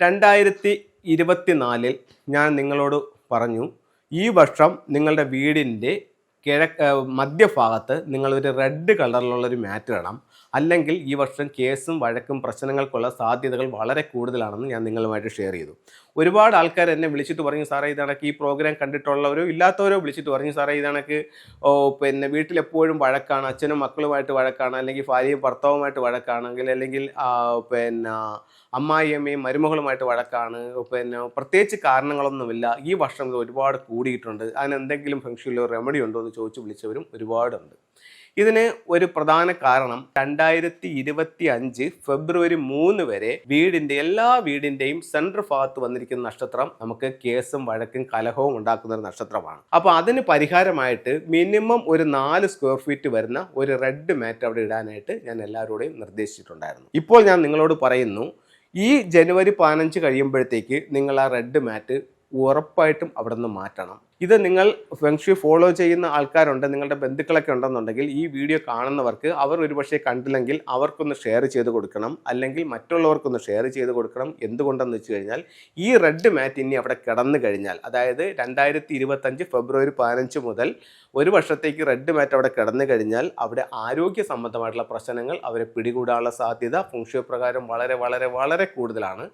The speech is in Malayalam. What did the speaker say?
രണ്ടായിരത്തി ഇരുപത്തിനാലിൽ ഞാൻ നിങ്ങളോട് പറഞ്ഞു ഈ വർഷം നിങ്ങളുടെ വീടിന്റെ കിഴക്ക് മധ്യഭാഗത്ത് നിങ്ങളൊരു റെഡ് കളറിലുള്ളൊരു മാറ്റ് ഇടണം അല്ലെങ്കിൽ ഈ വർഷം കേസും വഴക്കും പ്രശ്നങ്ങൾക്കുള്ള സാധ്യതകൾ വളരെ കൂടുതലാണെന്ന് ഞാൻ നിങ്ങളുമായിട്ട് ഷെയർ ചെയ്തു. ഒരുപാട് ആൾക്കാർ എന്നെ വിളിച്ചിട്ട് പറഞ്ഞു സാറേ ഇതണക്ക് ഈ പ്രോഗ്രാം കണ്ടിട്ടുള്ളവരോ ഇല്ലാത്തവരോ വിളിച്ചിട്ട് പറഞ്ഞു സാറേ ഇതണക്ക് പിന്നെ വീട്ടിലെപ്പോഴും വഴക്കാണ് അച്ഛനും മക്കളുമായിട്ട് വഴക്കാണ് അല്ലെങ്കിൽ ഭാര്യയും ഭർത്താവുമായിട്ട് വഴക്കാണെങ്കിൽ അല്ലെങ്കിൽ പിന്നെ അമ്മായിയമ്മയും മരുമകളുമായിട്ട് വഴക്കാണ് പിന്നെ പ്രത്യേകിച്ച് കാരണങ്ങളൊന്നുമില്ല. ഈ വർഷം ഇത് ഒരുപാട് കൂടിയിട്ടുണ്ട്. അതിന് എന്തെങ്കിലും ഫംഗ്ഷനിലോ റെമഡി ഉണ്ടോ എന്ന് ചോദിച്ചു വിളിച്ചവരും ഒരുപാടുണ്ട്. ഇതിന് ഒരു പ്രധാന കാരണം രണ്ടായിരത്തി ഇരുപത്തി അഞ്ച് ഫെബ്രുവരി മൂന്ന് വരെ വീടിന്റെ എല്ലാ വീടിന്റെയും സെൻട്രൽ ഭാഗത്ത് വന്നിരിക്കുന്ന നക്ഷത്രം നമുക്ക് കേസും വഴക്കും കലഹവും ഉണ്ടാക്കുന്ന ഒരു നക്ഷത്രമാണ്. അപ്പോൾ അതിന് പരിഹാരമായിട്ട് മിനിമം ഒരു നാല് സ്ക്വയർ ഫീറ്റ് വരുന്ന ഒരു റെഡ് മാറ്റ് അവിടെ ഇടാനായിട്ട് ഞാൻ എല്ലാവരോടെയും നിർദ്ദേശിച്ചിട്ടുണ്ടായിരുന്നു. ഇപ്പോൾ ഞാൻ നിങ്ങളോട് പറയുന്നു ഈ ജനുവരി പതിനഞ്ച് കഴിയുമ്പോഴത്തേക്ക് നിങ്ങൾ ആ റെഡ് മാറ്റ് ഉറപ്പായിട്ടും അവിടെ നിന്ന് മാറ്റണം. ഇത് നിങ്ങൾ ഫെങ്ഷു ഫോളോ ചെയ്യുന്ന ആൾക്കാരുണ്ട് നിങ്ങളുടെ ബന്ധുക്കളൊക്കെ ഉണ്ടെന്നുണ്ടെങ്കിൽ ഈ വീഡിയോ കാണുന്നവർക്ക് അവർ ഒരുപക്ഷെ കണ്ടില്ലെങ്കിൽ അവർക്കൊന്ന് ഷെയർ ചെയ്ത് കൊടുക്കണം. അല്ലെങ്കിൽ മറ്റുള്ളവർക്കൊന്ന് ഷെയർ ചെയ്ത് കൊടുക്കണം. എന്തുകൊണ്ടെന്ന് വെച്ച് കഴിഞ്ഞാൽ ഈ റെഡ് മാറ്റ് ഇനി അവിടെ കിടന്നു കഴിഞ്ഞാൽ അതായത് രണ്ടായിരത്തി ഇരുപത്തഞ്ച് ഫെബ്രുവരി പതിനഞ്ച് മുതൽ ഒരു വർഷത്തേക്ക് റെഡ് മാറ്റ് അവിടെ കിടന്നു കഴിഞ്ഞാൽ അവിടെ ആരോഗ്യ സംബന്ധമായിട്ടുള്ള പ്രശ്നങ്ങൾ അവരെ പിടികൂടാനുള്ള സാധ്യത ഫുങ്ഷോ പ്രകാരം വളരെ വളരെ വളരെ കൂടുതലാണ്.